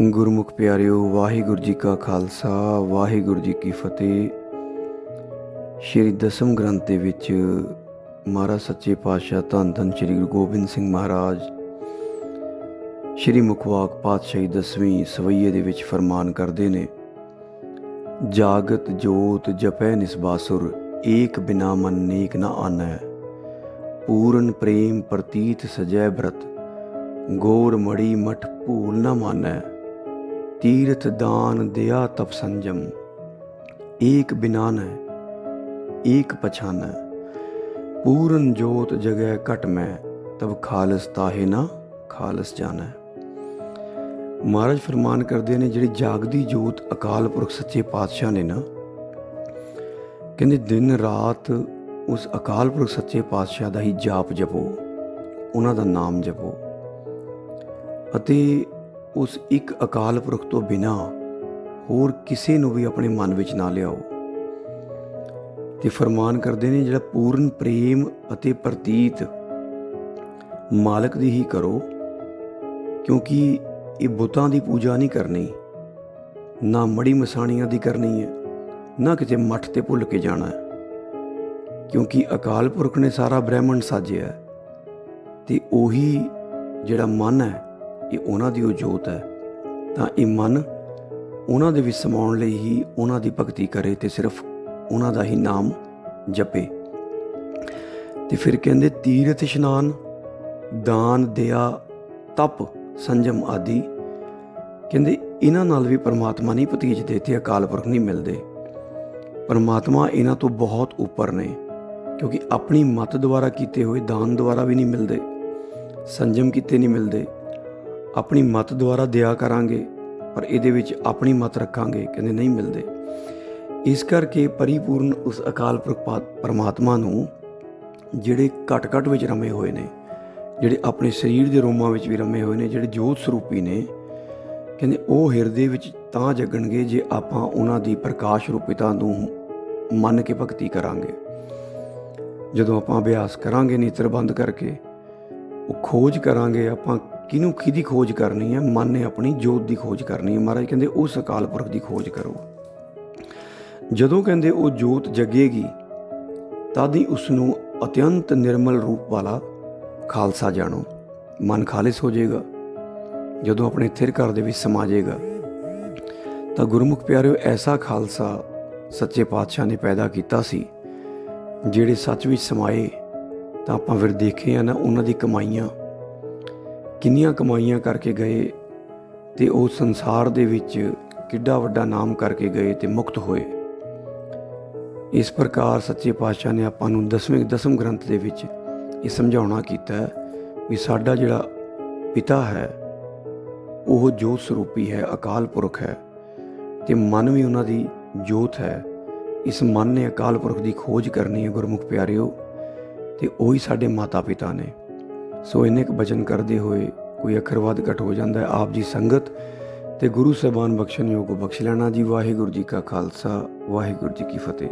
ਗੁਰਮੁਖ ਪਿਆਰਿਓ, ਵਾਹਿਗੁਰੂ ਜੀ ਕਾ ਖਾਲਸਾ, ਵਾਹਿਗੁਰੂ ਜੀ ਕੀ ਫਤਿਹ। ਸ਼੍ਰੀ ਦਸਮ ਗ੍ਰੰਥ ਦੇ ਵਿੱਚ ਮਹਾਰਾਜ ਸੱਚੇ ਪਾਤਸ਼ਾਹ ਧੰਨ ਧੰਨ ਸ਼੍ਰੀ ਗੁਰੂ ਗੋਬਿੰਦ ਸਿੰਘ ਮਹਾਰਾਜ ਸ਼੍ਰੀ ਮੁਖਵਾਕ ਪਾਤਸ਼ਾਹੀ ਦਸਵੀਂ ਸਵਈਏ ਦੇ ਵਿੱਚ ਫਰਮਾਨ ਕਰਦੇ ਨੇ, ਜਾਗਤ ਜੋਤ ਜਪੈ ਨਿਸਬਾਸੁਰ ਏਕ ਬਿਨਾ ਮਨ ਨੇਕ ਨ ਆਨੈ। ਪੂਰਨ ਪ੍ਰੇਮ ਪ੍ਰਤੀਤ ਸਜੈ ਬ੍ਰਤ, ਗੋਰ ਮੜੀ ਮਠ ਭੂਲ ਨ ਮਾਨੈ। ਤੀਰਥ ਦਾਨ ਦਿਆ ਤਪ ਸੰਜਮ। ਏਕ ਬਿਨਾਨ ਹੈ ਏਕ ਪਛਾਨੈ। ਪੂਰਨ ਜੋਤ ਜਗੈ ਘਟ ਮੈਂ ਖਾਲਸ ਤਾਹੇ ਨਾ, ਖਾਲਸ ਜਾਣੈ। ਮਹਾਰਾਜ ਫਰਮਾਨ ਕਰਦੇ ਨੇ, ਜਿਹੜੀ ਜਾਗਦੀ ਜੋਤ ਅਕਾਲ ਪੁਰਖ ਸੱਚੇ ਪਾਤਸ਼ਾਹ ਨੇ ਨਾ, ਕਹਿੰਦੇ ਦਿਨ ਰਾਤ ਉਸ ਅਕਾਲ ਪੁਰਖ ਸੱਚੇ ਪਾਤਸ਼ਾਹ ਦਾ ਹੀ ਜਾਪ ਜਪੋ, ਉਹਨਾਂ ਦਾ ਨਾਮ ਜਪੋ। ਅਤੇ ਉਸ ਇੱਕ ਅਕਾਲ ਪੁਰਖ ਤੋਂ ਬਿਨਾ ਹੋਰ ਕਿਸੇ ਨੂੰ ਵੀ ਆਪਣੇ ਮਨ ਵਿੱਚ ਨਾ ਲਿਆਓ। ਤੇ ਫਰਮਾਨ ਕਰਦੇ ਨੇ, ਜਿਹੜਾ ਪੂਰਨ ਪ੍ਰੇਮ ਅਤੇ ਪ੍ਰਤੀਤ ਮਾਲਕ ਦੀ ਹੀ ਕਰੋ, ਕਿਉਂਕਿ ਇਹ ਬੁੱਤਾਂ ਦੀ ਪੂਜਾ ਨਹੀਂ ਕਰਨੀ, ਨਾ ਮੜੀ ਮਸਾਣੀਆਂ ਦੀ ਕਰਨੀ ਹੈ, ਨਾ ਕਿਤੇ ਮੱਠ ਤੇ ਭੁੱਲ ਕੇ ਜਾਣਾ ਹੈ। ਕਿਉਂਕਿ ਅਕਾਲ ਪੁਰਖ ਨੇ ਸਾਰਾ ਬ੍ਰਹਿਮੰਡ ਸਾਜਿਆ ਹੈ ਤੇ ਉਹੀ ਜਿਹੜਾ ਮਨ ਹੈ ਇਹ ਉਹਨਾਂ ਦੀ ਉਹ ਜੋਤ ਹੈ, ਤਾਂ ਇਹ ਮਨ ਉਹਨਾਂ ਦੇ ਵਿੱਚ ਸਮਾਉਣ ਲਈ ਹੀ ਉਹਨਾਂ ਦੀ ਭਗਤੀ ਕਰੇ ਤੇ ਸਿਰਫ ਉਹਨਾਂ ਦਾ ਹੀ ਨਾਮ ਜਪੇ। ਤੇ ਫਿਰ ਕਹਿੰਦੇ ਤੀਰਥ ਇਸ਼ਨਾਨ, ਦਾਨ ਦਿਆ ਤਪ, ਸੰਜਮ ਆਦਿ। ਕਹਿੰਦੇ ਇਹਨਾਂ ਨਾਲ ਵੀ ਪਰਮਾਤਮਾ ਨਹੀਂ ਭਤੀਜਦੇ ਤੇ ਅਕਾਲ ਪੁਰਖ ਨਹੀਂ ਮਿਲਦੇ। ਪਰਮਾਤਮਾ ਇਹਨਾਂ ਤੋਂ ਬਹੁਤ ਉੱਪਰ ਨੇ, ਕਿਉਂਕਿ ਆਪਣੀ ਮਤ ਦੁਆਰਾ ਕੀਤੇ ਹੋਏ ਦਾਨ ਦੁਆਰਾ ਵੀ ਨਹੀਂ ਮਿਲਦੇ, ਸੰਜਮ ਕੀਤੇ ਨਹੀਂ ਮਿਲਦੇ। ਆਪਣੀ ਮਤ ਦੁਆਰਾ ਦਿਆ ਕਰਾਂਗੇ, ਪਰ ਇਹਦੇ ਵਿੱਚ ਆਪਣੀ ਮਤ ਰੱਖਾਂਗੇ, ਕਹਿੰਦੇ ਨਹੀਂ ਮਿਲਦੇ। ਇਸ ਕਰਕੇ ਪਰਿਪੂਰਨ ਉਸ ਅਕਾਲ ਪੁਰਖ ਪਰਮਾਤਮਾ ਨੂੰ ਜਿਹੜੇ ਘਟ ਘਟ ਵਿੱਚ ਰਮੇ ਹੋਏ ਨੇ, ਜਿਹੜੇ ਆਪਣੇ ਸਰੀਰ ਦੇ ਰੋਮਾਂ ਵਿੱਚ ਵੀ ਰਮੇ ਹੋਏ ਨੇ, ਜਿਹੜੇ ਜੋਤ ਸਰੂਪੀ ਨੇ, ਕਹਿੰਦੇ ਉਹ ਹਿਰਦੇ ਵਿੱਚ ਤਾਂ ਜਗਣਗੇ ਜੇ ਆਪਾਂ ਉਹਨਾਂ ਦੀ ਪ੍ਰਕਾਸ਼ ਰੂਪਿਤਾ ਨੂੰ ਮੰਨ ਕੇ ਭਗਤੀ ਕਰਾਂਗੇ। ਜਦੋਂ ਆਪਾਂ ਅਭਿਆਸ ਕਰਾਂਗੇ ਨੇਤਰ ਬੰਦ ਕਰਕੇ, ਉਹ ਖੋਜ ਕਰਾਂਗੇ, ਆਪਾਂ ਕਿਹਨੂੰ ਕਿਹਦੀ ਖੋਜ ਕਰਨੀ ਹੈ ਮਨ ਨੇ ਆਪਣੀ ਜੋਤ ਦੀ ਖੋਜ ਕਰਨੀ ਹੈ ਮਹਾਰਾਜ ਕਹਿੰਦੇ ਉਸ ਅਕਾਲ ਪੁਰਖ ਦੀ ਖੋਜ ਕਰੋ। ਜਦੋਂ ਕਹਿੰਦੇ, ਉਹ ਜੋਤ ਜਗੇਗੀ, ਤਦ ਹੀ ਉਸ ਨੂੰ ਅਤਿਅੰਤ ਨਿਰਮਲ ਰੂਪ ਵਾਲਾ ਖਾਲਸਾ ਜਾਣੋ। ਮਨ ਖਾਲਿਸ ਹੋ ਜਾਏਗਾ। ਜਦੋਂ ਆਪਣੇ ਥਿਰ ਘਰ ਦੇ ਵਿੱਚ ਸਮਾ ਜਾਏਗਾ, ਤਾਂ ਗੁਰਮੁਖ ਪਿਆਰਿਓ, ਐਸਾ ਖਾਲਸਾ ਸੱਚੇ ਪਾਤਸ਼ਾਹ ਨੇ ਪੈਦਾ ਕੀਤਾ ਸੀ, ਜਿਹੜੇ ਸੱਚ ਵਿੱਚ ਸਮਾਏ, ਤਾਂ ਆਪਾਂ ਫਿਰ ਦੇਖੇ ਆ ਨਾ, ਉਹਨਾਂ ਦੀ ਕਮਾਈਆਂ ਕਿੰਨੀਆਂ ਕਮਾਈਆਂ ਕਰਕੇ ਗਏ ਤੇ ਉਹ ਸੰਸਾਰ ਦੇ ਵਿੱਚ ਕਿੱਡਾ ਵੱਡਾ ਨਾਮ ਕਰਕੇ ਗਏ ਤੇ ਮੁਕਤ ਹੋਏ। ਇਸ ਪ੍ਰਕਾਰ ਸੱਚੇ ਪਾਤਸ਼ਾਹ ਨੇ ਆਪਾਂ ਨੂੰ ਦਸਵੇਂ ਦਸਮ ਗ੍ਰੰਥ ਦੇ ਵਿੱਚ ਇਹ ਸਮਝਾਉਣਾ ਕੀਤਾ ਵੀ ਸਾਡਾ ਜਿਹੜਾ ਪਿਤਾ ਹੈ, ਉਹ ਜੋਤ ਸਰੂਪੀ ਹੈ, ਅਕਾਲ ਪੁਰਖ ਹੈ ਤੇ ਮਨ ਵੀ ਉਹਨਾਂ ਦੀ ਜੋਤ ਹੈ। ਇਸ ਮਨ ਨੇ ਅਕਾਲ ਪੁਰਖ ਦੀ ਖੋਜ ਕਰਨੀ ਹੈ ਗੁਰਮੁਖ ਪਿਆਰਿਓ ਤੇ ਉਹੀ ਸਾਡੇ ਮਾਤਾ ਪਿਤਾ ਨੇ। ਸੋ ਇੰਨੇ ਇੱਕ ਬਚਨ ਕਰਦੇ ਹੋਏ ਕੋਈ ਅੱਖਰ ਵੱਧ ਘਟ ਹੋ ਜਾਂਦਾ ਹੈ। ਆਪ ਜੀ ਸੰਗਤ ਤੇ ਗੁਰੂ ਸਾਹਿਬਾਨ ਬਖਸ਼ਣ ਯੋਗ ਬਖਸ਼ ਲੈਣਾ ਜੀ। ਵਾਹਿਗੁਰੂ ਜੀ ਕਾ ਖਾਲਸਾ, ਵਾਹਿਗੁਰੂ ਜੀ ਕੀ ਫਤਿਹ।